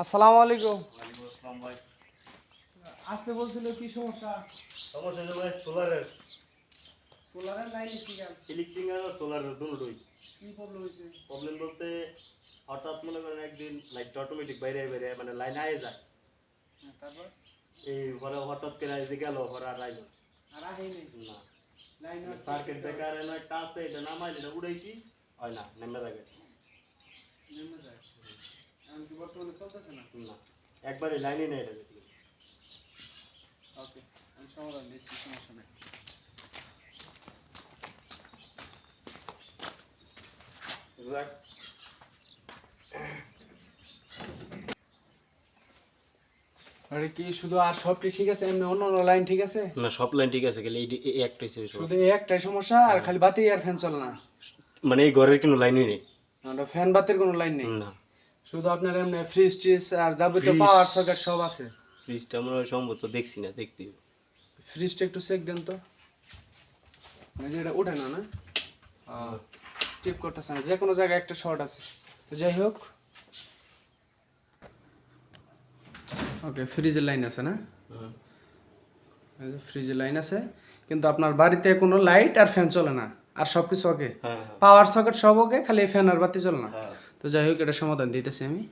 আসসালামু আলাইকুম। ওয়ালাইকুম আসসালাম ভাই। আসতে বলছিল কি সমস্যা? সমস্যা ভাই সোলারের। সোলারের লাইনে কি গেল ইলেকট্রিক আর সোলারের দুটোই। কি প্রবলেম হয়েছে? প্রবলেম বলতে হঠাৎ মনে করেন একদিন লাইটটা অটোমেটিক বাইরে বাইরে মানে লাইন আয়ে যায়। হ্যাঁ, তারপর? এই পরে হঠাৎ করে আইসে গেল পরে আর আইল আর আহেনি না। লাইন সার্কিট ব্রেকার এনে একটা আছে এটা নামাই এটা উড়াইছি হয় না নেমে থাকে নেমে যায় এখন কি বর্তমানে চলতেছে না না একবারে লাইনই নেই এটা ওকে আমি সমাধান দিচ্ছি সমস্যা নেই। যাক। আরে কি শুধু আর সবটি ঠিক আছে? এমনি অন্য অন্য লাইন ঠিক আছে? না সব লাইন ঠিক আছে খালি এই এই একটা হইছে সব। শুধু এই একটাই সমস্যা আর খালি বাতি আর ফ্যান চলে না। মানে এই ঘরের কোনো লাইনই নেই। ফ্যান বাতির কোনো লাইন নেই। না। শুধু আপনার এমনি ফ্রিজ ট্রিজ আর যাবতীয় পাওয়ার সকেট সব আছে? ফ্রিজটা হয় সম্ভবত দেখছি না দেখতে। ফ্রিজটা একটু চেক দেন তো। মানে এটা ওঠে না না? টিপ করতেছে না। যে কোনো জায়গায় একটা শর্ট আছে। তো যাই হোক। ওকে ফ্রিজের লাইন আছে না। ফ্রিজের লাইন আছে। কিন্তু আপনার বাড়িতে কোনো লাইট আর ফ্যান চলে না। আর সব কিছু ওকে হ্যাঁ হ্যাঁ। পাওয়ার সকেট সব ওকে খালি ফ্যান আর বাতি চলে না। হ্যাঁ। তো যাই হোক এটা সমাধান দিতেছি আমি।